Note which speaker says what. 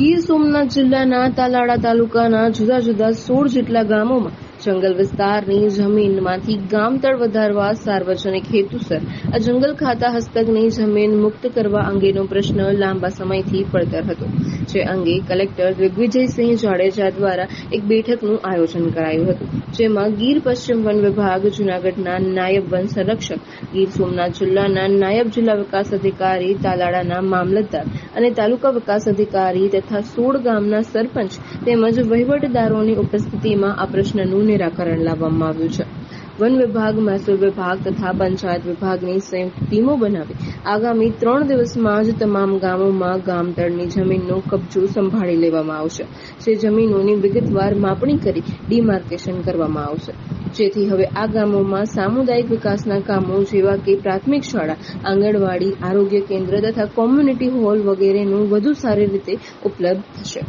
Speaker 1: ગીર સોમનાથ જિલ્લાના તાલાળા તાલુકાના જુદા જુદા સોળ જેટલા ગામોમાં જંગલ વિસ્તારની જમીનમાંથી ગામતળ વધારવા સાર્વજનિક હેતુસર આ જંગલ ખાતા હસ્તકની જમીન મુક્ત કરવા અંગેનો પ્રશ્ન લાંબા સમયથી પડતર હતો. જે અંગે કલેક્ટર દિગ્વિજયસિંહ જાડેજા દ્વારા એક બેઠકનું આયોજન કરાયું હતું, જેમાં ગીર પશ્ચિમ વન વિભાગ, જૂનાગઢના નાયબ વન સંરક્ષક, ગીર સોમનાથ જિલ્લાના નાયબ જિલ્લા વિકાસ અધિકારી, તાલાળાના મામલતદાર અને તાલુકા વિકાસ અધિકારી તથા સોળ ગામના સરપંચ તેમજ વહીવટદારોની ઉપસ્થિતિમાં આ પ્રશ્નનું નિરાકરણ લાવવામાં આવ્યું છે. વન વિભાગ, મહેસૂલ વિભાગ તથા પંચાયત વિભાગની સંયુક્ત ટીમો બનાવી. આગામી ત્રણ દિવસમાં જ તમામ ગામોમાં ગામતળની જમીનનો કબજો સંભાળી લેવામાં આવશે. જે જમીનોની વિગતવાર માપણી કરી ડીમાર્કેશન કરવામાં આવશે. જેથી હવે આ ગામોમાં સામુદાયિક વિકાસના કામો જેવા કે પ્રાથમિક શાળા, આંગણવાડી, આરોગ્ય કેન્દ્ર તથા કોમ્યુનિટી હોલ વગેરેનું વધુ સારી રીતે ઉપલબ્ધ થશે.